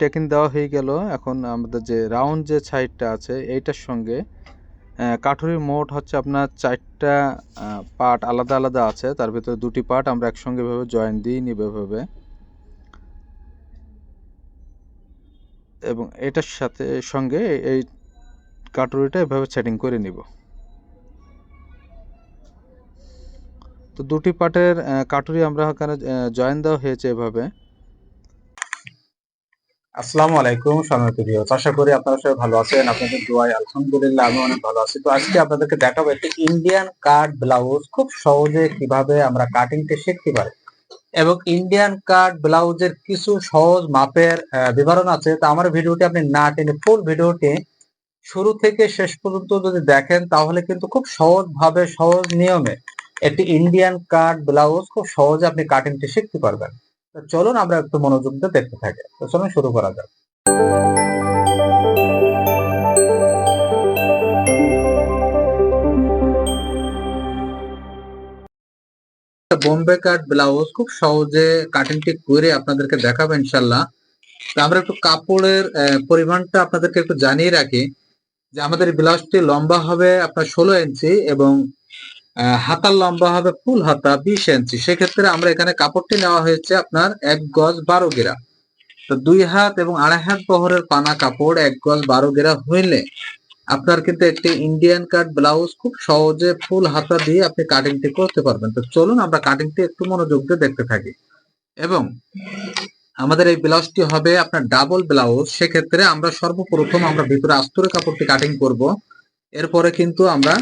Taking দেওয়া হয়ে গেল। এখন আমাদের যে রাউন্ড যে সাইডটা আছে এইটার সঙ্গে আহ, কাঠুরির মোট হচ্ছে আপনার চারটা পার্ট আলাদা আলাদা আছে। তার ভিতরে দুটি পার্ট আমরা একসঙ্গে ভাবে জয়েন দিয়ে নিব এভাবে। এবং এটার সাথে সঙ্গে এই কাটুরিটা এভাবে সেটিং করে নিব। তো দুটি পার্টের কাটুরি আমরা এখানে জয়েন দেওয়া হয়েছে এভাবে। আসসালামু আলাইকুম সম্মানিত ভিউয়ার্স আশা করি আপনারা সবাই ভালো আছেন, আপনাদের দোয়ায় আলহামদুলিল্লাহ আমি অনেক ভালো আছি। তো আজকে আপনাদেরকে দেখাবো একটি ইন্ডিয়ান কাট ব্লাউজ খুব সহজে কীভাবে আমরা কাটিংটা শিখতে পারি। এবং ইন্ডিয়ান কাট ব্লাউজের কিছু সহজ মাপের বিবরণ আছে। তো আমার ভিডিওটি আপনি না টেনে ফুল ভিডিওটি শুরু থেকে শেষ পর্যন্ত যদি দেখেন, তাহলে কিন্তু খুব সহজ ভাবে সহজ নিয়মে একটি ইন্ডিয়ান কাট ব্লাউজ খুব সহজে আপনি কাটিংটি শিখতে পারবেন। চলুন আমরা একটু মনোযোগ দিয়ে দেখতে থাকি। তো চলুন শুরু করা যাক। বোম্বে কাট ব্লাউজ খুব সহজে কাটিংটি করে আপনাদেরকে দেখাবো ইনশাল্লাহ তো আমরা একটু কাপড়ের পরিমাণটা আপনাদেরকে একটু জানিয়ে রাখি যে আমাদের ব্লাউজটি লম্বা হবে আপনার ষোলো ইঞ্চি এবং হাতার লম্বা হবে ফুল হাতা, বিশ ইঞ্চি। সেক্ষেত্রে আমরা এখানে কাপড়টি নেওয়া হয়েছে আপনার এক গজ বারো গেরা। তো দুই হাত এবং আড়াই হাত বহরের পানা কাপড় এক গজ বারো গেরা হইলে আপনার কিন্তু একটি ইন্ডিয়ান কাট ব্লাউজ খুব সহজে ফুল হাতা দিয়ে আপনি কাটিংটি করতে পারবেন। তো চলুন আমরা কাটিংটি একটু মনোযোগ দিয়ে দেখতে থাকি। এবং আমাদের এই ব্লাউজটি হবে আপনার ডাবল ব্লাউজ সেক্ষেত্রে আমরা সর্বপ্রথম আমরা ভিতরে আস্তরে কাপড়টি কাটিং করব। এরপরে কিন্তু আমরা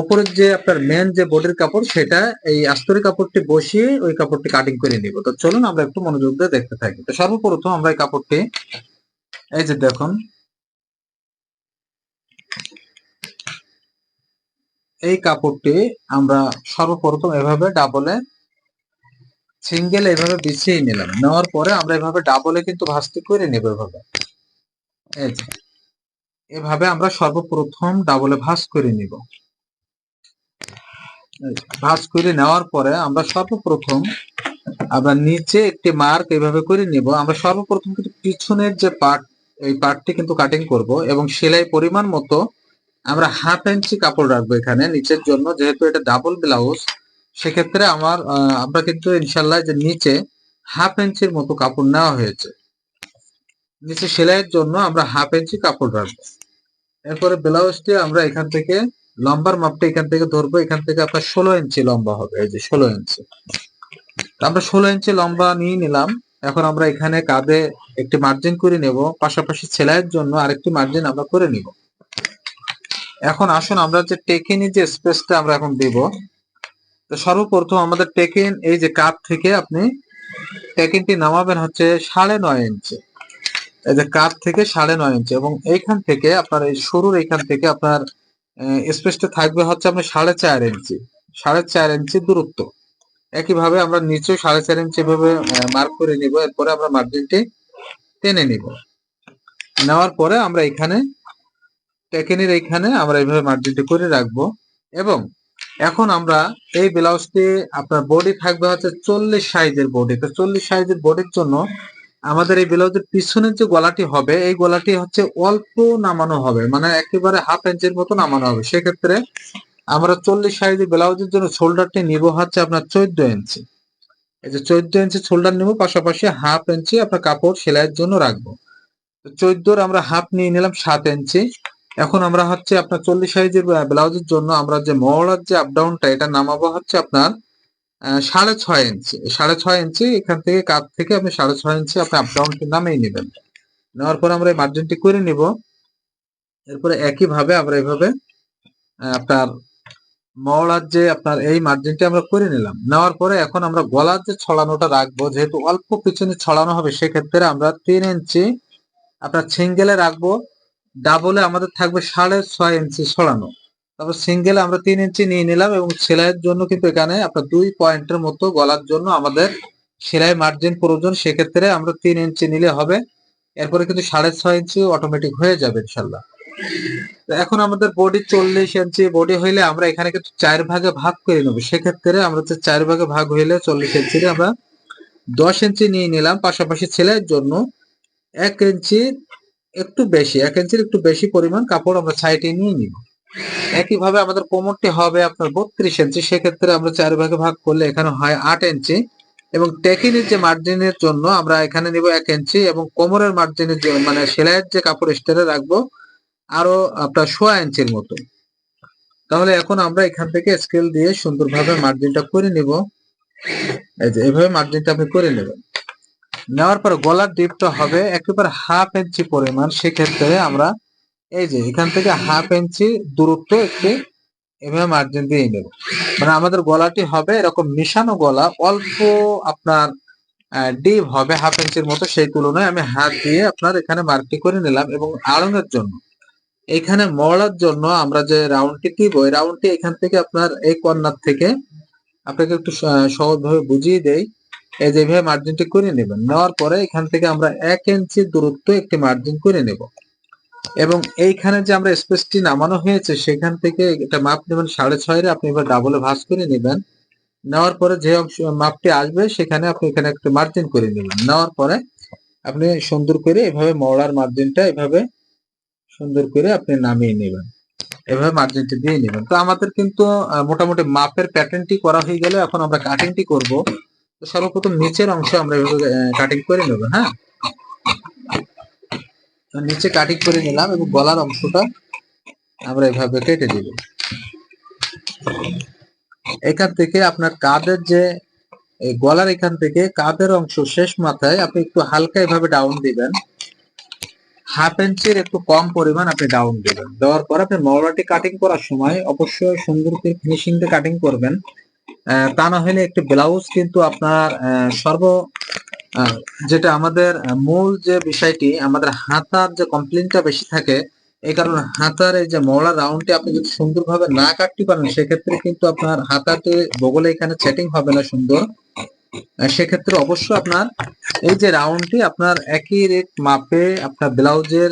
ওপরের যে আপনার মেন যে বডির কাপড়, সেটা এই আস্তরি কাপড়টি বসিয়ে ওই কাপড়টি কাটিং করে নিব। তো চলুন আমরা একটু মনোযোগ দিয়ে দেখতে থাকি। তো সর্বপ্রথম আমরা এই কাপড়টি, এই যে দেখুন, এই কাপড়টি আমরা সর্বপ্রথম এভাবে ডাবলে সিঙ্গেল এভাবে বিছিয়ে নিলাম। নেওয়ার পরে আমরা এভাবে ডাবলে কিন্তু ভাঁজটি করে নেব এভাবে। এই যে, এভাবে আমরা সর্বপ্রথম ডাবলে ভাঁজ করে নিব। ভাঁজ করে নেওয়ার পরে আমরা সর্বপ্রথম আমরা নিচে একটি মার্ক এভাবে করে নিব। আমরা সর্বপ্রথম কিন্তু পিছনের যে পার্ট, এই পার্টটি কিন্তু কাটিং করব এবং সেলাই পরিমাণ মতো আমরা হাফ ইঞ্চি কাপড় রাখব এখানে নিচের জন্য। যেহেতু এটা ডাবল ব্লাউজ সেক্ষেত্রে আমার আমরা কিন্তু ইনশাল্লাহ যে নিচে হাফ ইঞ্চির মতো কাপড় নেওয়া হয়েছে। নিচে সেলাইয়ের জন্য আমরা হাফ ইঞ্চি কাপড় রাখব। এরপরে ব্লাউজটি আমরা এখান থেকে লম্বার মাপটা এখান থেকে ধরবো, এখান থেকে আপনার ষোলো ইঞ্চি লম্বা হবে, এই যে ষোলো ইঞ্চি। আমরা ষোলো ইঞ্চি লম্বা নিয়ে নিলাম। এখন আমরা এখানে কাঁধে একটি মার্জিন করে নেব, পাশাপাশি সেলাইয়ের জন্য আরেকটি মার্জিন আমরা করে নিব। এখন আসুন আমরা যে টেকিনি যে স্পেসটা আমরা এখন দিব। তো সর্বপ্রথম আমাদের টেকিন এই যে কাপ থেকে আপনি টেকিনটি নামাবেন হচ্ছে সাড়ে নয় ইঞ্চি। এই যে কাপ থেকে সাড়ে নয় ইঞ্চি এবং এইখান থেকে আপনার এই শুরুর এইখান থেকে আপনার স্পেসটা থাকবে হচ্ছে আপনার সাড়ে চার ইঞ্চি সাড়ে চার ইঞ্চি দূরত্ব। একইভাবে আমরা নিচেও সাড়ে চার ইঞ্চি ভাবে মার্ক করে নিব, এরপরে আমরা মার্জিনটি টেনে নিব। নেওয়ার পরে আমরা এখানে টেকেনির এইখানে আমরা এইভাবে মার্জিনটি করে রাখব। এবং এখন আমরা এই ব্লাউজটি আপনার বডি থাকবে হচ্ছে চল্লিশ সাইজের বডি তো চল্লিশ সাইজের বডির জন্য আমাদের এই ব্লাউজের পিছনের যে গলাটি হবে, এই গলাটি হচ্ছে অল্প নামানো হবে মানে একেবারে হাফ ইঞ্চের মতো নামানো হবে। সেক্ষেত্রে আমরা চল্লিশ সাইজের ব্লাউজের জন্য শোল্ডারটি নিব হচ্ছে আপনার চোদ্দ ইঞ্চি এই যে চোদ্দ ইঞ্চি শোল্ডার নিব, পাশাপাশি হাফ ইঞ্চি আপনার কাপড় সেলাইয়ের জন্য রাখব। চোদ্দোর আমরা হাফ নিয়ে নিলাম সাত ইঞ্চি এখন আমরা হচ্ছে আপনার চল্লিশ সাইজের ব্লাউজের জন্য আমরা যে মহড়ার যে আপ ডাউনটা এটা নামাবো হচ্ছে আপনার সাড়ে ছয় ইঞ্চি। সাড়ে ছয় ইঞ্চি, এখান থেকে কাপ থেকে আপনি সাড়ে ছয় ইঞ্চি আপনি আপ ডাউনটি নামিয়ে নেবেন। নেওয়ার পর আমরা এই মার্জিনটি করে নিব। এরপরে একই ভাবে আমরা এইভাবে আপনার মহড়ার যে আপনার এই মার্জিনটি আমরা করে নিলাম। নেওয়ার পরে এখন আমরা গলার যে ছড়ানোটা রাখব, যেহেতু অল্প পিছনে ছড়ানো হবে, সেক্ষেত্রে আমরা তিন ইঞ্চি আপনার সিঙ্গেলে রাখব। ডাবলে আমাদের থাকবে সাড়ে ছয় ইঞ্চি ছড়ানো। তারপর সিঙ্গেল আমরা তিন ইঞ্চি নিয়ে নিলাম এবং সেলাইয়ের জন্য কিন্তু এখানে আপনার দুই পয়েন্টের মতো গলার জন্য আমাদের সেলাই মার্জিন প্রয়োজন। সেক্ষেত্রে আমরা তিন ইঞ্চি নিলে হবে। এরপরে কিন্তু সাড়ে ছয় ইঞ্চি অটোমেটিক হয়ে যাবে ইনশাল্লাহ এখন আমাদের বডি চল্লিশ ইঞ্চি বডি হইলে আমরা এখানে কিন্তু চার ভাগে ভাগ করে নেব। সেক্ষেত্রে আমরা হচ্ছে চার ভাগে ভাগ হইলে চল্লিশ ইঞ্চি আমরা দশ ইঞ্চি নিয়ে নিলাম। পাশাপাশি সেলাইয়ের জন্য এক ইঞ্চির একটু বেশি, এক ইঞ্চির একটু বেশি পরিমাণ কাপড় আমরা সাইডে নিয়ে নিব। একইভাবে আমাদের কোমরটি হবে আপনার বত্রিশ ইঞ্চি সেক্ষেত্রে আমরা চার ভাগে ভাগ করলে এখানে হয় আট ইঞ্চি এবং টেকিনের যে মার্জিনের জন্য আমরা এখানে নিব এক ইঞ্চি এবং কোমরের মার্জিনের যে মানে সেলাইয়ের যে কাপড় স্টেরে রাখব, আরও আপনার সোয়া ইঞ্চির মতো। তাহলে এখন আমরা এখান থেকে স্কেল দিয়ে সুন্দরভাবে মার্জিনটা করে নিব। এই যে এভাবে মার্জিনটা আপনি করে নেবেন। নেওয়ার পর গলার ডিপটা হবে একেবারে হাফ ইঞ্চি পরিমাণ, সেক্ষেত্রে আমরা এই যে, এখান থেকে হাফ ইঞ্চি দূরত্ব একটু এভাবে মার্জিন দিয়ে নেব। মানে আমাদের গলাটি হবে এরকম মিশানো গলা, অল্প আপনার ডিপ হবে হাফ ইঞ্চির মতো, সেই তুলনায় আমি হাত দিয়ে আপনার এখানে মার্কটি করে নিলাম এবং আড়ঙের জন্য। এখানে মরার জন্য আমরা যে রাউন্ডটি দিব, এই রাউন্ডটি এখান থেকে আপনার এই কর্নার থেকে আপনাকে একটু সহজভাবে বুঝিয়ে দেই। এই যে এইভাবে মার্জিনটি করে নেবেন, নেওয়ার পরে এখান থেকে আমরা এক ইঞ্চি দূরত্ব একটি মার্জিন করে নেব। এবং এইখানে যে আমরা স্পেসটি নামানো হয়েছে, সেখান থেকে এটা মাপ নেবেন, সাড়ে ছয়ের, আপনি এবার ডাবলে ভাঁজ করে নেবেন। নেওয়ার পরে যে অংশ মাপটি আসবে, সেখানে আপনি এখানে একটু মার্জিন করে নেবেন। নেওয়ার পরে আপনি সুন্দর করে এভাবে মওড়ার মার্জিনটা এভাবে সুন্দর করে আপনি নামিয়ে নেবেন। এভাবে মার্জিনটি দিয়ে নেবেন। তো আমাদের কিন্তু মোটামুটি মাপের প্যাটার্নটি করা হয়ে গেলে এখন আমরা কাটিংটি করব। সর্বপ্রথম নিচের অংশ আমরা এভাবে কাটিং করে নেব হ্যাঁ? নিচে কাটিং করে নিলাম এবং গলার অংশটা আমরা এভাবে কেটে দিব এখান থেকে আপনার কাঁধের যে গলার এখান থেকে কাঁধের অংশ শেষ মাথায় আপনি একটু হালকা এভাবে ডাউন দিবেন। হাফ ইঞ্চির একটু কম পরিমাণ আপনি ডাউন দিবেন। দেওয়ার পর আপনি মওড়াটি কাটিং করার সময় অবশ্যই সুন্দর করে ফিনিশিংটা কাটিং করবেন। তা না হলে একটি ব্লাউজ কিন্তু আপনার সর্ব যেটা আমাদের মূল যে বিষয়টি, আমাদের হাতার যে কমপ্লেনটা বেশি থাকে, এই কারণে হাতার এই যে মওড়া রাউন্ডটি আপনি যদি সুন্দরভাবে না কাটতে পারেন, সেক্ষেত্রে কিন্তু আপনার হাতাতে বগলে এখানে সেটিং হবে না সুন্দর। সেক্ষেত্রে অবশ্যই আপনার এই যে রাউন্ডটি আপনার একই রেট মাপে আপনার ব্লাউজের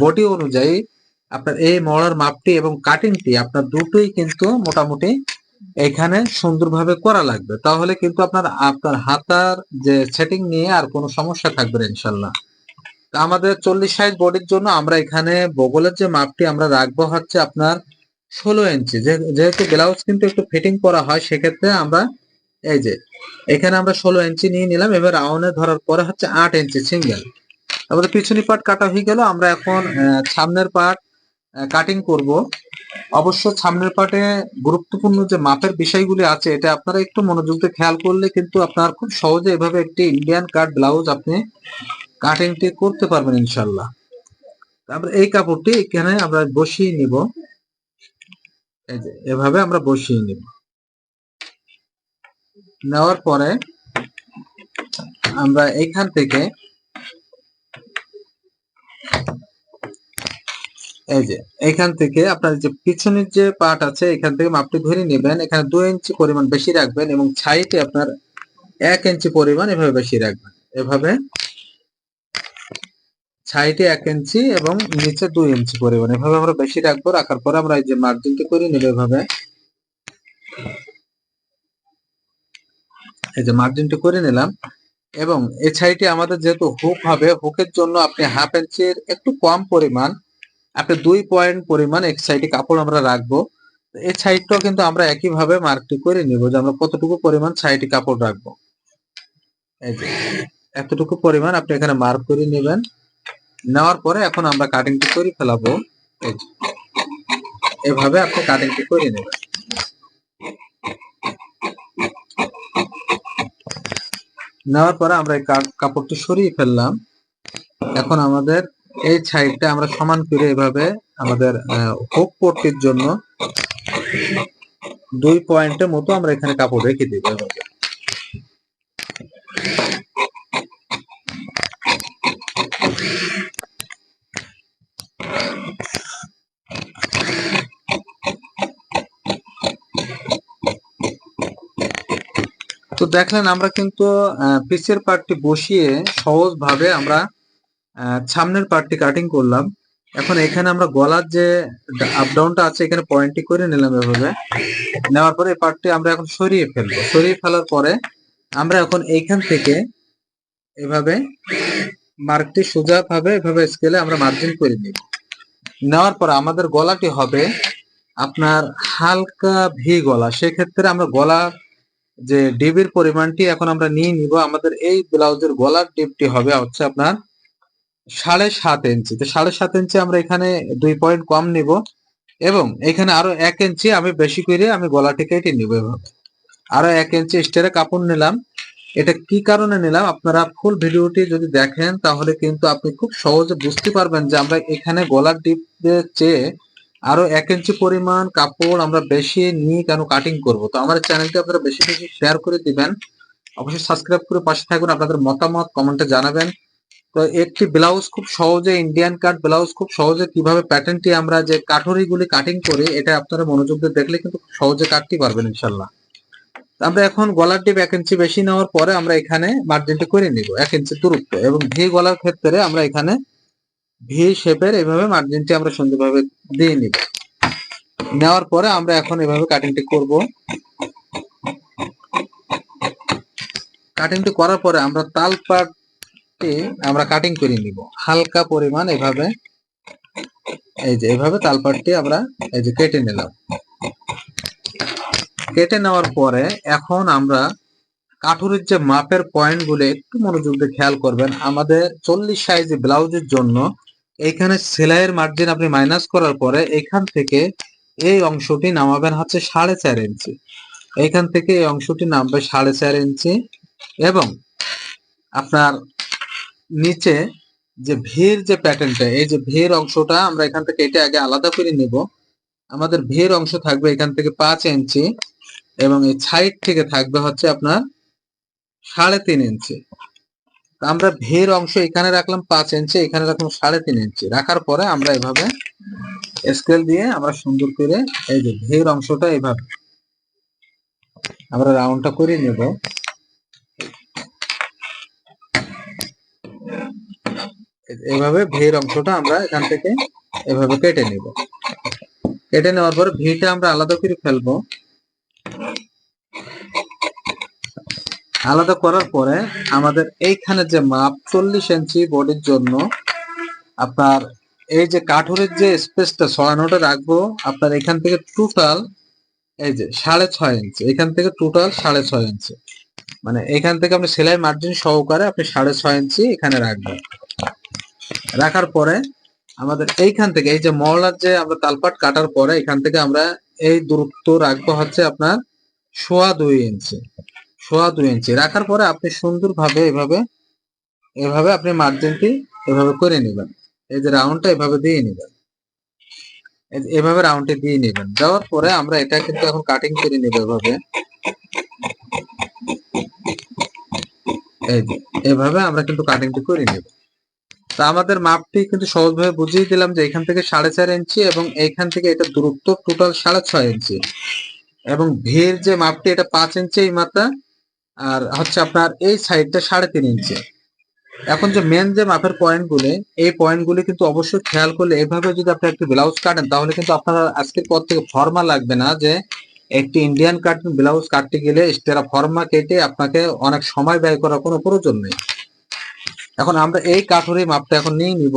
বডি অনুযায়ী আপনার এই মড়ার মাপটি এবং কাটিংটি আপনার দুটোই কিন্তু মোটামুটি এখানে সুন্দরভাবে করা লাগবে। তাহলে কিন্তু আপনার আপনার হাতার যে সেটিং নিয়ে আর কোনো সমস্যা থাকবে না, ইনশাল্লাহ। আমাদের চল্লিশ সাইজ বডির জন্য আমরা এখানে বগলের যে মাপটি আমরা রাখব হচ্ছে আপনার ষোলো ইঞ্চি। যেহেতু ব্লাউজ কিন্তু একটু ফিটিং করা হয়, সেক্ষেত্রে আমরা এই যে, এখানে আমরা ষোলো ইঞ্চি নিয়ে নিলাম। এবার রাউন্ডে ধরার পরে হচ্ছে আট ইঞ্চি সিঙ্গেল। আমাদের পিছনি পার্ট কাটা হয়ে গেল। আমরা এখন সামনের পার্ট কাটিং করব। অবশ্য সামনের পার্টে গুরুত্বপূর্ণ যে মাপের বিষয়গুলি আছে, এটা আপনারা একটু মনোযোগ দিয়ে খেয়াল করলে কিন্তু আপনার খুব সহজে এভাবে একটি ইন্ডিয়ান কাট ব্লাউজ আপনি কাটিংটি করতে পারবেন ইনশাল্লাহ তারপরে এই কাপড়টি এখানে আমরা বসিয়ে নিব। এভাবে আমরা বসিয়ে নিব। নেওয়ার পরে আমরা এইখান থেকে এই যে, এখান থেকে আপনার যে পিছনের যে পার্ট আছে, এখান থেকে মাপটি ধরে নেবেন, এখানে দুই ইঞ্চি পরিমাণ বেশি রাখবেন এবং সাইডে আপনার এক ইঞ্চি পরিমাণ এভাবে বেশি রাখবেন। এভাবে সাইডে এক ইঞ্চি এবং নিচে দুই ইঞ্চি পরিমাণ এভাবে আমরা বেশি রাখব, রাখার পর আমরা এই যে মার্জিনটি করে নেব এভাবে। এই যে মার্জিনটি করে নিলাম এবং এই সাইডে আমাদের যেহেতু হুক হবে হুকের জন্য আপনি হাফ ইঞ্চির একটু কম পরিমাণ আপনি দুই পয়েন্ট পরিমাণ এক সাইডে কাপড় আমরা রাখব। এই সাইডটাও কিন্তু আমরা একইভাবে মার্কটি করে নিব যে আমরা কতটুকু পরিমাণ সাইডে কাপড় রাখব। এই যে, এতটুকু পরিমাণ আপনি এখানে মার্ক করে নেবেন। নেওয়ার পরে এখন আমরা কাটিংটি করে ফেলাবো। এই যে। এভাবে আপনি কাটিংটি করে নেবেন। নেওয়ার পরে আমরা এই কাপড়টি সরিয়ে ফেললাম। এখন আমাদের এই সাইডটা আমরা সমান করে এভাবে আমাদের হুক পট্টির জন্য দুই পয়েন্টের মতো আমরা এখানে কাপড় রেখে দিব তো দেখলেন আমরা কিন্তু পিছের পার্টটি বসিয়ে সহজভাবে আমরা সামনের পার্টটি কাটিং করলাম। এখন এখানে আমরা গলার যে আপ ডাউনটা আছে, এখানে পয়েন্টটি করে নিলাম এভাবে। নেওয়ার পরে এই পার্টটি আমরা এখন সরিয়ে ফেলব। সরিয়ে ফেলার পরে আমরা এখন এইখান থেকে এভাবে মার্কটি সোজাভাবে, এভাবে স্কেলে আমরা মার্জিন করে নিব। নেওয়ার পর আমাদের গলাটি হবে আপনার হালকা ভি গলা। সেক্ষেত্রে আমরা গলার যে ডিবির পরিমাণটি এখন আমরা নিয়ে নিব। আমাদের এই ব্লাউজের গলার ডিপটি হবে হচ্ছে আপনার সাড়ে সাত ইঞ্চি তো সাড়ে সাত ইঞ্চি আমরা এখানে দুই পয়েন্ট কম নিব এবং এখানে আরও এক ইঞ্চি আমি বেশি করে আমি গলাটি কেটে নিব এভাবে আরও এক ইঞ্চি স্টেরে কাপড় নিলাম। এটা কি কারণে নিলাম? আপনারা ফুল ভিডিওটি যদি দেখেন তাহলে কিন্তু আপনি খুব সহজে বুঝতে পারবেন যে আমরা এখানে গলার ডিপের চেয়ে আরও এক ইঞ্চি পরিমাণ কাপড় আমরা বেশি নিয়ে কেন কাটিং করব? তো আমার চ্যানেলটি আপনারা বেশি বেশি শেয়ার করে দিবেন। অবশ্যই সাবস্ক্রাইব করে পাশে থাকবেন আপনাদের মতামত কমেন্টে জানাবেন। তো একটি ব্লাউজ খুব সহজে ইন্ডিয়ান কাট ব্লাউজ খুব সহজে কীভাবে প্যাটার্নটি আমরা যে কাঠুরিগুলি কাটিং করি, এটা আপনারা মনোযোগ দিয়ে দেখলে কিন্তু সহজে কাটতে পারবেন ইনশাল্লাহ। আমরা এখন গলার ডিপ এক ইঞ্চি বেশি নেওয়ার পরে আমরা এখানে মার্জিনটি করে নিব, এক ইঞ্চি দূরত্ব। এবং ভি গলার ক্ষেত্রে আমরা এখানে ভি শেপের এভাবে মার্জিনটি আমরা সুন্দরভাবে দিয়ে নিব। নেওয়ার পরে আমরা এখন এভাবে কাটিংটি করব। কাটিংটি করার পরে আমরা তাল পাটটি আমরা কাটিং করে নিব। হালকা পরিমাণ এভাবে, এই যে এভাবে তালপাটটি আমরা এই যে কেটে নিলাম। কেটে নেওয়ার পরে এখন আমরা কাঠুরের যে মাপের পয়েন্টগুলো একটু মনোযোগ দিয়ে খেয়াল করবেন। আমাদের চল্লিশ সাইজ ব্লাউজের জন্য এইখানে সেলাইয়ের মার্জিন আপনি মাইনাস করার পরে এখান থেকে এই অংশটি নামাবেন হচ্ছে সাড়ে চার ইঞ্চি। এইখান থেকে এই অংশটি নামবে সাড়ে চার ইঞ্চি এবং আপনার নিচে যে ভের যে প্যাটার্নটা এই যে ভের অংশটা আমরা এখান থেকে এটা আগে আলাদা করে নেব। আমাদের ভের অংশ থাকবে এখান থেকে পাঁচ ইঞ্চি এবং এই সাইড থেকে থাকবে হচ্ছে আপনার সাড়ে তিন ইঞ্চি। আমরা ভের অংশ এখানে রাখলাম পাঁচ ইঞ্চি, এখানে রাখলাম সাড়ে তিন ইঞ্চি। রাখার পরে আমরা এভাবে স্কেল দিয়ে আমরা সুন্দর করে এই যে ভের অংশটা এভাবে আমরা রাউন্ডটা করে নেব। এভাবে ভের অংশটা আমরা এখান থেকে এভাবে কেটে নিব। কেটে নেওয়ার পর ভিটা আমরা আলাদা করে ফেলব। আলাদা করার পরে আমাদের এইখানে যে মাপ চল্লিশ ইঞ্চি বডির জন্য আপনার এই যে কাঠুরের যে স্পেসটা ছড়ানোটা রাখব, আপনার এখান থেকে টোটাল এই যে সাড়ে ছয় ইঞ্চি, এখান থেকে টোটাল সাড়ে ছয় ইঞ্চি। মানে এখান থেকে আপনি সেলাই মার্জিন সহকারে আপনি সাড়ে ছয় ইঞ্চি এখানে রাখবেন। রাখার পরে আমাদের এইখান থেকে, এই যে মহলার যে আমরা তালপাট কাটার পরে এখান থেকে আমরা এই দূরত্ব রাখব হচ্ছে আপনার সোয়া দুই ইঞ্চি, সোয়া দুই ইঞ্চি। রাখার পরে আপনি সুন্দরভাবে এভাবে এভাবে আপনি মার্জিনটি এভাবে করে নেবেন। এই যে রাউন্ডটা এভাবে দিয়ে নেবেন। এভাবে রাউন্ডটি দিয়ে নেবেন। দেওয়ার পরে আমরা এটা কিন্তু এখন কাটিং করে নেব এভাবে। এভাবে আমরা কিন্তু কাটিংটি করে নেব। তা আমাদের মাপটি কিন্তু সহজভাবে বুঝিয়ে দিলাম যে এখান থেকে সাড়ে চার ইঞ্চি এবং এইখান থেকে এটা দূরত্ব টোটাল সাড়ে ছয় ইঞ্চি। এবং ভিড় যে মাপটি, এটা পাঁচ ইঞ্চি এই মাত্রা আর হচ্ছে আপনার এই সাইডটা সাড়ে তিন ইঞ্চি। এখন যে মেন যে মাপের পয়েন্ট গুলি, এই পয়েন্ট গুলি কিন্তু অবশ্যই খেয়াল করলে এভাবে যদি আপনি একটি ব্লাউজ কাটেন, তাহলে কিন্তু আপনার আজকের পর থেকে ফর্মা লাগবে না যে একটি ইন্ডিয়ান কাটিং ব্লাউজ কাটতে গেলে স্টেরা ফর্মা কেটে আপনাকে অনেক সময় ব্যয় করার কোনো প্রয়োজন নেই। এখন আমরা এই কাঠুরি মাপটা এখন নিয়ে নিব।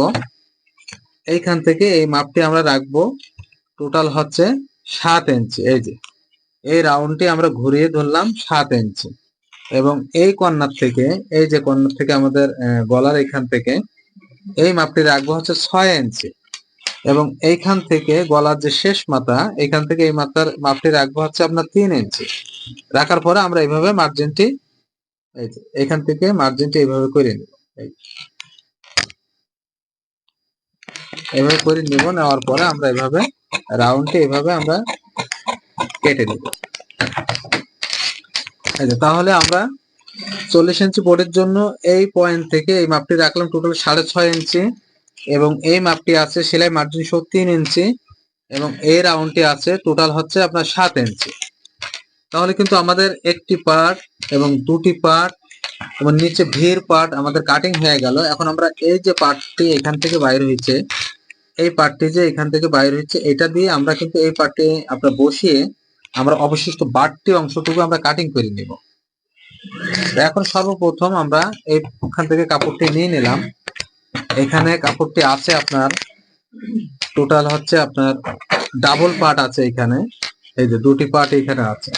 এইখান থেকে এই মাপটি আমরা রাখব। টোটাল হচ্ছে সাত ইঞ্চি এই যে। এই রাউন্ডটি আমরা ঘুরিয়ে ধরলাম সাত ইঞ্চি এবং এই কর্নার থেকে, এই যে কর্নার থেকে আমাদের গলার এখান থেকে, এই মাপটি রাখব হচ্ছে ছয় ইঞ্চি এবং এইখান থেকে গলার যে শেষ মাথা, এখান থেকে এই মাথার মাপটি রাখব হচ্ছে আপনার তিন ইঞ্চি রাখার পরে আমরা এইভাবে মার্জিনটি এই যে, এখান থেকে মার্জিনটি এইভাবে করে নিব। এই। এভাবে করে নিব, নেওয়ার পরে আমরা এভাবে রাউন্ডটি এভাবে আমরা কেটে নিব। যে, তাহলে আমরা চল্লিশ ইঞ্চি বোর্ডের জন্য এই পয়েন্ট থেকে এই মাপটি রাখলাম টোটাল সাড়ে ছয় ইঞ্চি এবং এই মাপটি আছে সেলাই মার্জিন সহ তিন ইঞ্চি এবং এই রাউন্ডটি আছে টোটাল হচ্ছে আপনার সাত ইঞ্চি তাহলে কিন্তু আমাদের একটি পার্ট এবং দুটি পার্ট এবং নিচে ভিড় পার্ট আমাদের কাটিং হয়ে গেল। এখন আমরা এই যে পার্টটি এখান থেকে বাইর হয়েছে, এই পার্টটি যে এখান থেকে বাইর হচ্ছে এটা দিয়ে আমরা কিন্তু এই পার্টটি আমরা বসিয়ে আমরা অবশিষ্ট বাড়তি অংশটুকু আমরা কাটিং করে নিব। এখন সর্বপ্রথম আমরা এইখান থেকে কাপড়টি নিয়ে নিলাম। এখানে কাপড়টি আছে আপনার টোটাল হচ্ছে আপনার ডাবল পার্ট আছে এখানে। এই যে দুটি পার্ট এখানে আছে।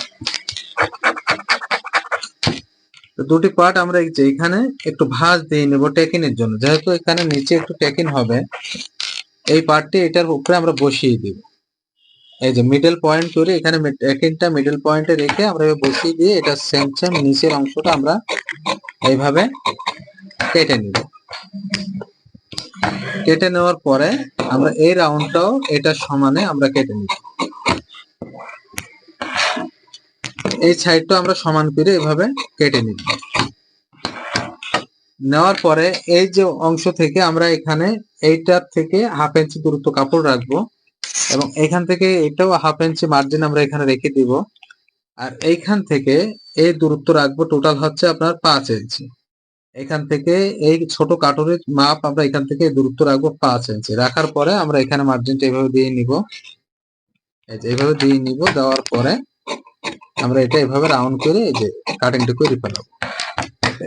দুটি পার্ট আমরা এখানে একটু ভাঁজ দিয়ে নেব টেকিনের জন্য। যেহেতু এখানে নিচে একটু টেকিন হবে, এই পার্টটি এটার উপরে আমরা বসিয়ে দিব। এই যে মিডল পয়েন্ট করে এখানে টেকিনটা মিডল পয়েন্টে রেখে আমরা বসিয়ে দিয়ে এটা সেম সেম নিচের অংশটা আমরা এইভাবে কেটে নিব। কেটে নেওয়ার পরে আমরা এই রাউন্ডটাও এটা সমানে আমরা কেটে নিব। এই সাইডটা আমরা সমান করে এভাবে কেটে নিব। নেওয়ার পরে এই যে অংশ থেকে আমরা এখানে এইটার থেকে হাফ ইঞ্চি দূরত্ব কাপড় রাখব এবং এখান থেকে এটাও হাফ ইঞ্চি মার্জিন আমরা এখানে রেখে দিব। আর এইখান থেকে এই দূরত্ব রাখব টোটাল হচ্ছে আপনার পাঁচ ইঞ্চি এখান থেকে এই ছোট কাটুরির মাপ আমরা এখান থেকে দূরত্ব রাখব পাঁচ ইঞ্চি রাখার পরে আমরা এখানে মার্জিনটা এভাবে দিয়ে নিব। এইভাবে দিয়ে নিব, দেওয়ার পরে আমরা এটা এভাবে রাউন্ড করে যে কাটিংটা করে ফেলাবো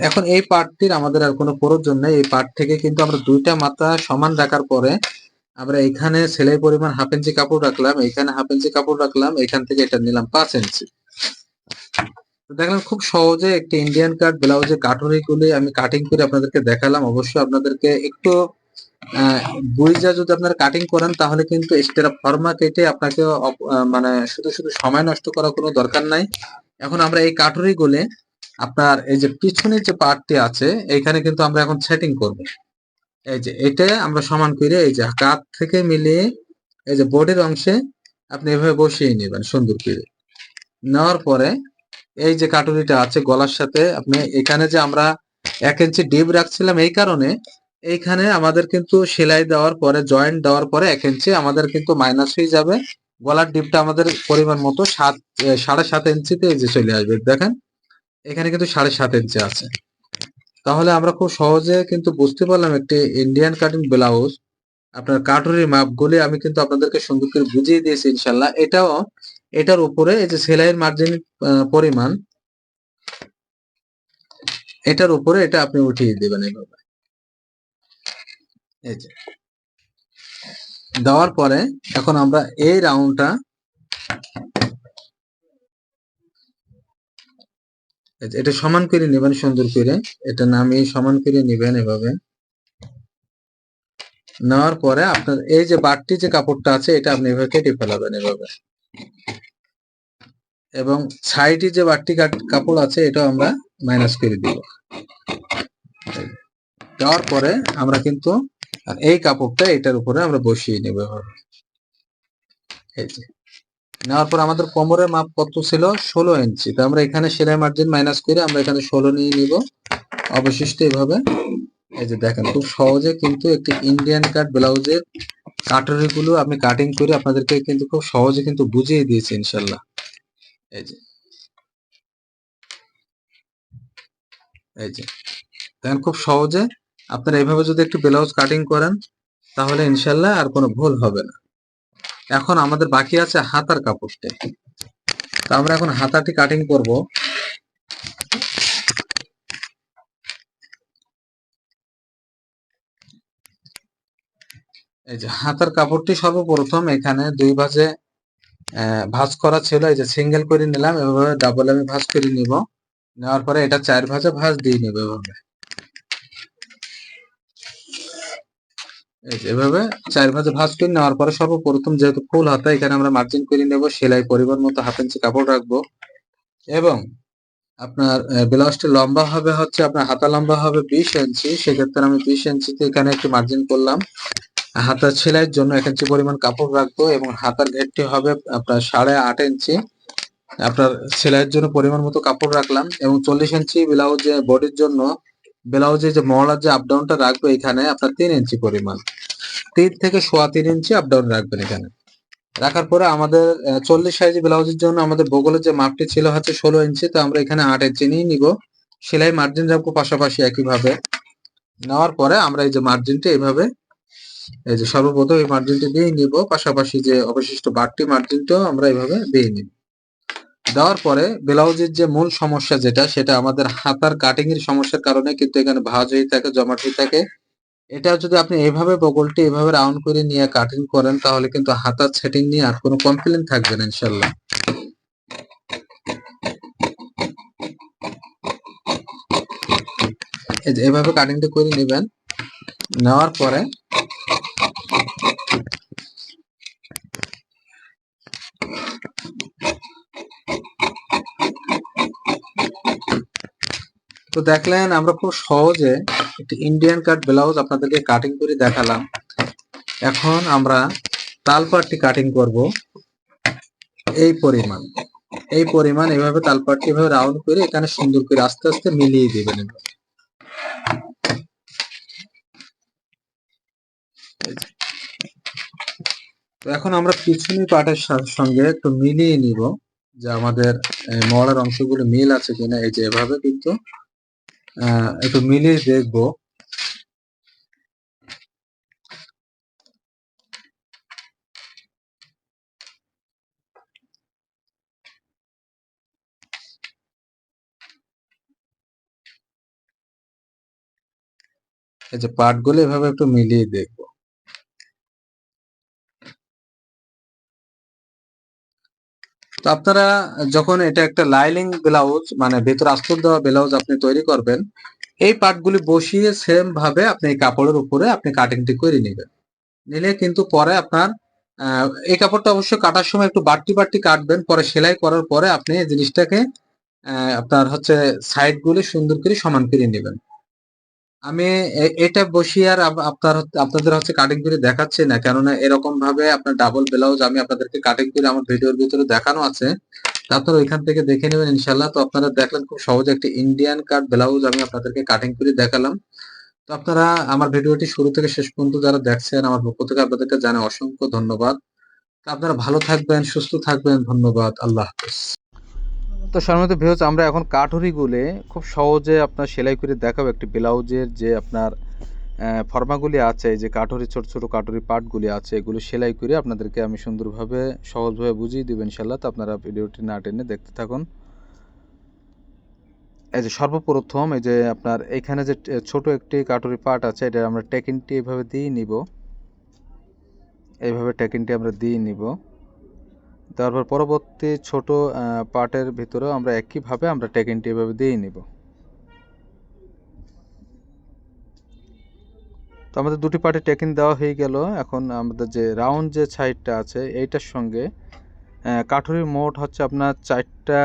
এখন এই পার্টটির আমাদের আর কোনো প্রয়োজন নেই। এই পার্ট থেকে কিন্তু আমরা দুইটা মাথা সমান রাখার পরে আমরা এখানে সেলাই পরিমাণ হাফ ইঞ্চি কাপড় রাখলাম, এখানে হাফ ইঞ্চি কাপড় রাখলাম, এখান থেকে এটা নিলাম পাঁচ ইঞ্চি দেখলাম খুব সহজে একটি ইন্ডিয়ান কাট ব্লাউজের কাটুরি গুলি আমি কাটিং করে আপনাদেরকে দেখালাম। অবশ্যই আপনাদেরকে একটু বুঝা যদি আপনারা কাটিং করেন, তাহলে কিন্তু এক্সট্রা ফর্মা কেটে আপনাকে মানে শুধু শুধু সময় নষ্ট করার কোনো দরকার নাই। এখন আমরা এই কাটুরি গুলে, আপনার এই যে পিছনের যে পার্টটি আছে এখানে কিন্তু আমরা এখন সেটিং করব। এই যে এটা আমরা সমান করে এই যে কাত থেকে মিলিয়ে এই যে বডির অংশে আপনি এভাবে বসিয়ে নেবেন সুন্দর করে। নেওয়ার পরে এই যে কাটুরিটা আছে গলার সাথে, আপনি এখানে যে আমরা এক ইঞ্চি ডিপ রাখছিলাম, এই কারণে এইখানে আমাদের কিন্তু সেলাই দেওয়ার পরে জয়েন্ট দেওয়ার পরে এক ইঞ্চি আমাদের কিন্তু মাইনাস হয়ে যাবে। গলার ডিপটা আমাদের পরিমাণ মতো সাত সাড়ে সাত ইঞ্চিতে এই যে চলে আসবে, দেখেন। এখানে কিন্তু সাড়ে সাত ইঞ্চি আছে। তাহলে আমরা খুব সহজে কিন্তু বুঝতে পারলাম একটি ইন্ডিয়ান কাটিং ব্লাউজ আপনার কাটুরির মাপগুলি আমি কিন্তু আপনাদেরকে সুন্দর করে বুঝিয়ে দিয়েছি ইনশাল্লাহ এটাও, এটার উপরে এই যে সেলাইয়ের মার্জিন পরিমাণ, এটার উপরে এটা আপনি উঠিয়ে দেবেন এইভাবে দেওয়ার পরে এখন আমরা এই রাউন্ডটা এটা সমান করে নেবেন, সুন্দর করে। এটা নামিয়ে সমান করে নেবেন এভাবে। নেওয়ার পরে আপনার এই যে বাড়তি যে কাপড়টা আছে, এটা আপনি এভাবে কেটে ফেলাবেন এভাবে। এবং সাইডে যে বাড়তি কাপড় আছে, এটাও আমরা মাইনাস করে দিব। দেওয়ার পরে আমরা কিন্তু আর এই কাপড়টা এটার উপরে আমরা বসিয়ে নেব এই যে। নেওয়ার পর আমাদের কোমরের মাপ কত ছিল? ষোলো ইঞ্চি। তো আমরা এখানে সেলাই মার্জিন মাইনাস করে আমরা এখানে ষোলো নিয়ে নিব। অবশিষ্ট এভাবে। এই যে দেখেন, খুব সহজে কিন্তু একটি ইন্ডিয়ান কাট ব্লাউজের কাটারি গুলো আমি কাটিং করে আপনাদেরকে কিন্তু খুব সহজে কিন্তু বুঝিয়ে দিয়েছি ইনশাল্লাহ এই যে। এই যে। দেখেন, খুব সহজে আপনারা এইভাবে যদি একটু ব্লাউজ কাটিং করেন, তাহলে ইনশাল্লাহ আর কোনো ভুল হবে না। এখন আমাদের বাকি আছে হাতার কাপড়টা। তো আমরা এখন হাতাটি কাটিং করব। এই যে হাতার কাপড়টি সর্বপ্রথম এখানে দুই ভাজে ভাঁজ করা ছিল। এই যে সিঙ্গেল করে নিলাম, এভাবে ডাবল আমি ভাঁজ করে নিব। নেওয়ার পরে এটা চার ভাজে ভাঁজ দিয়ে নিব এভাবে এই যে এভাবে চার ভাঁজে ভাঁজ করে নেওয়ার পরে সর্বপ্রথম যেহেতু ফুল হাতা, এখানে আমরা মার্জিন করে নেব, সেলাই পরিমাণ মতো হাফ ইঞ্চি কাপড় রাখব। এবং আপনার ব্লাউজটি লম্বা হবে হচ্ছে আপনার হাতা লম্বা হবে বিশ ইঞ্চি সেক্ষেত্রে আমি বিশ ইঞ্চিতে এখানে একটু মার্জিন করলাম। হাতার সেলাইয়ের জন্য এক ইঞ্চি পরিমাণ কাপড় রাখব এবং হাতার ঘেরটি হবে আপনার সাড়ে আট ইঞ্চি আপনার সেলাইয়ের জন্য পরিমাণ মতো কাপড় রাখলাম এবং চল্লিশ ইঞ্চি ব্লাউজে বডির জন্য ব্লাউজে যে মহলার যে আপডাউনটা রাখব এখানে আপনার তিন ইঞ্চি পরিমাণ। তিন থেকে সোয়া তিন ইঞ্চি আপডাউন রাখবেন এখানে। রাখার পরে আমাদের চল্লিশ সাইজ ব্লাউজের জন্য আমাদের বগলের যে মাপটি ছিল হচ্ছে ষোলো ইঞ্চি, তো আমরা এখানে আট ইঞ্চি নিয়ে নিব। সেলাই মার্জিন রাখব পাশাপাশি একইভাবে। নেওয়ার পরে আমরা এই যে মার্জিনটা এইভাবে এই যে সর্বপ্রথম এই মার্জিনটা দিয়ে নিব। পাশাপাশি যে অবশিষ্ট বাড়তি মার্জিনটাও আমরা এইভাবে দিয়ে নিব। দেওয়ার পরে ব্লাউজের যে মূল সমস্যা যেটা, সেটা আমাদের হাতার কাটিং এর সমস্যার কারণে কিন্তু এখানে ভাজ হয়ে থাকে, জমাট হয়ে থাকে। এটা যদি আপনি এভাবে বগলটি এভাবে রাউন্ড করে নিয়ে কাটিং করেন, তাহলে কিন্তু হাতার সেটিং নিয়ে আর কোনো কমপ্লেন থাকবে না ইনশাল্লাহ এভাবে কাটিংটা করে নেবেন, নেওয়ার পরে তো দেখলেন, আমরা খুব সহজে একটি ইন্ডিয়ান কাট ব্লাউজ আপনাদেরকে কাটিং করে দেখালাম। এখন আমরা তালপাটটি কাটিং করব। এই পরিমাণ। এই পরিমাণ এভাবে তালপাটটি এভাবে রাউন্ড করে এখানে সুন্দর করে আস্তে আস্তে মিলিয়ে দিবেন। তো এখন আমরা পিছনি পাটের সঙ্গে একটু মিলিয়ে নিব যে আমাদের মলার অংশগুলো মিল আছে কিনা। এই যে এভাবে কিন্তু একটু মিলিয়ে দেখব। এই যে পার্টগুলো এভাবে একটু মিলিয়ে দেখব। তো আপনারা যখন এটা একটা লাইলিং ব্লাউজ মানে ভেতর আস্তর দেওয়া ব্লাউজ আপনি তৈরি করবেন, এই পার্টগুলি বসিয়ে সেম ভাবে আপনি এই কাপড়ের উপরে আপনি কাটিংটি করে নেবেন। নিলে কিন্তু পরে আপনার এই কাপড়টা অবশ্যই কাটার সময় একটু বাড়তি বাড়তি কাটবেন, পরে সেলাই করার পরে আপনি এই জিনিসটাকে আপনার হচ্ছে সাইড গুলি সুন্দর করে সমান করে নেবেন। আমি এটা বসিয়ে আর আপনার আপনাদের হচ্ছে কাটিং করে দেখাচ্ছি না, কেননা এরকম ভাবে আপনার ডাবল ব্লাউজ আমি আপনাদেরকে কাটিং করে আমার ভিডিওর ভিতরে দেখানো আছে। তা আপনারা ওইখান থেকে দেখে নেবেন ইনশাল্লাহ তো আপনারা দেখলেন খুব সহজে একটি ইন্ডিয়ান কাট ব্লাউজ আমি আপনাদেরকে কাটিং করে দেখালাম। তো আপনারা আমার ভিডিওটি শুরু থেকে শেষ পর্যন্ত যারা দেখছেন, আমার পক্ষ থেকে আপনাদেরকে জানাই অসংখ্য ধন্যবাদ। তো আপনারা ভালো থাকবেন, সুস্থ থাকবেন। ধন্যবাদ। আল্লাহ হাফেজ। তো সম্মানিত ভিউজ আমরা এখন কাঠুরিগুলি খুব সহজে আপনার সেলাই করে দেখাবো একটি ব্লাউজের যে আপনার ফর্মাগুলি আছে যে কাঠুরি, ছোট ছোট কাঠুরি পার্টগুলি আছে, এগুলো সেলাই করে আপনাদেরকে আমি সুন্দরভাবে, সহজভাবে বুঝিয়ে দেবো ইনশাল্লাহ তো আপনারা ভিডিওটি না টেনে দেখতে থাকুন। এই যে সর্বপ্রথম এই যে আপনার এখানে যে ছোট একটি কাটুরি পার্ট আছে, এটা আমরা টেকিনটি এভাবে দিয়ে নিব। এইভাবে টেকিনটি আমরা দিয়ে নিব। তারপর পরবর্তী ছোট পার্টের ভিতরেও আমরা একইভাবে আমরা টেকিনটি এভাবে দিয়ে নিব। তো আমাদের দুটি পার্টে টেকিন দেওয়া হয়ে গেল। এখন আমাদের যে রাউন্ড যে সাইডটা আছে এইটার সঙ্গে আহ, কাঠুরির মোট হচ্ছে আপনার চারটা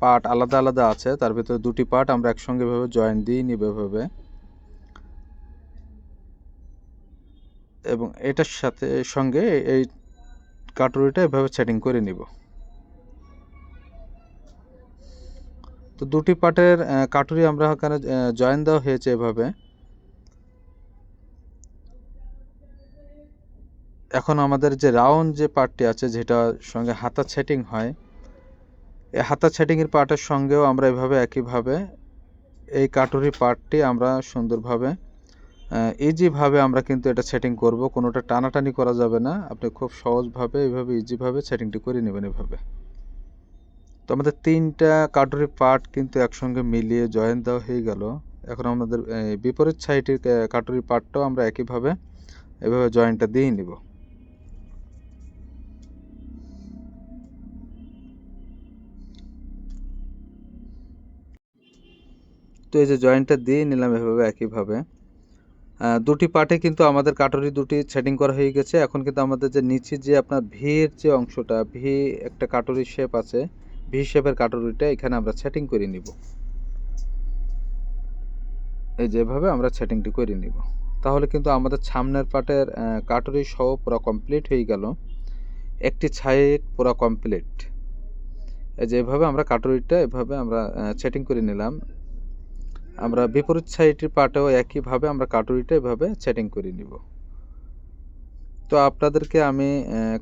পার্ট আলাদা আলাদা আছে। তার ভিতরে দুটি পার্ট আমরা একসঙ্গে ভাবে জয়েন দিয়ে নিব এভাবে। এবং এটার সাথে সঙ্গে এই কাটুরিটা এভাবে সেটিং করে নিব। তো দুটি পার্টের কাটুরি আমরা এখানে জয়েন দেওয়া হয়েছে এভাবে। এখন আমাদের যে রাউন্ড যে পার্টটি আছে যেটার সঙ্গে হাতা সেটিং হয় এই হাতা সেটিংয়ের পার্টের সঙ্গেও আমরা এভাবে একইভাবে এই কাটুরি পার্টটি আমরা সুন্দরভাবে ইজিভাবে আমরা কিন্তু এটা সেটিং করব, কোনোটা টানাটানি করা যাবে না। আপনি খুব সহজভাবে এইভাবে ইজিভাবে সেটিংটি করে নেবেন এভাবে। তো আমাদের তিনটা কাটুরি পার্ট কিন্তু একসঙ্গে মিলিয়ে জয়েন দেওয়া হয়ে গেল। এখন আমাদের বিপরীত সাইডের কাটুরি পার্টটাও আমরা একইভাবে, এভাবে জয়েন্টটা দিয়ে নিব। তো এই যে জয়েন্টটা দিয়ে নিলাম এভাবে, একইভাবে। দুটি পার্টে কিন্তু আমাদের কাটরি দুটি সেটিং করা হয়ে গেছে। এখন কিন্তু আমাদের যে নিচে যে আপনার ভির যে অংশটা ভি একটা কাটরি শেপ আছে ভি শেপের কাটরিটা এখানে আমরা সেটিং করে নিব। এই যেভাবে আমরা সেটিংটি করে নিব। তাহলে কিন্তু আমাদের সামনের পার্টের কাটরি সহ পুরো কমপ্লিট হয়ে গেল। একটি সাইড পুরো কমপ্লিট এই যে এভাবে আমরা কাটরিটা এভাবে আমরা সেটিং করে নিলাম। আমরা বিপরীত সাইডের পাটেও একইভাবে আমরা কাটুরিটা এভাবে সেটিং করে নিব। তো আপনাদেরকে আমি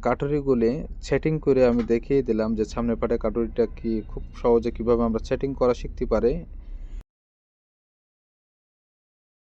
কাটুরিগুলি সেটিং করে আমি দেখিয়ে দিলাম যে সামনের পাটে কাটুরিটা কি খুব সহজে কীভাবে আমরা সেটিং করা শিখতে পারে।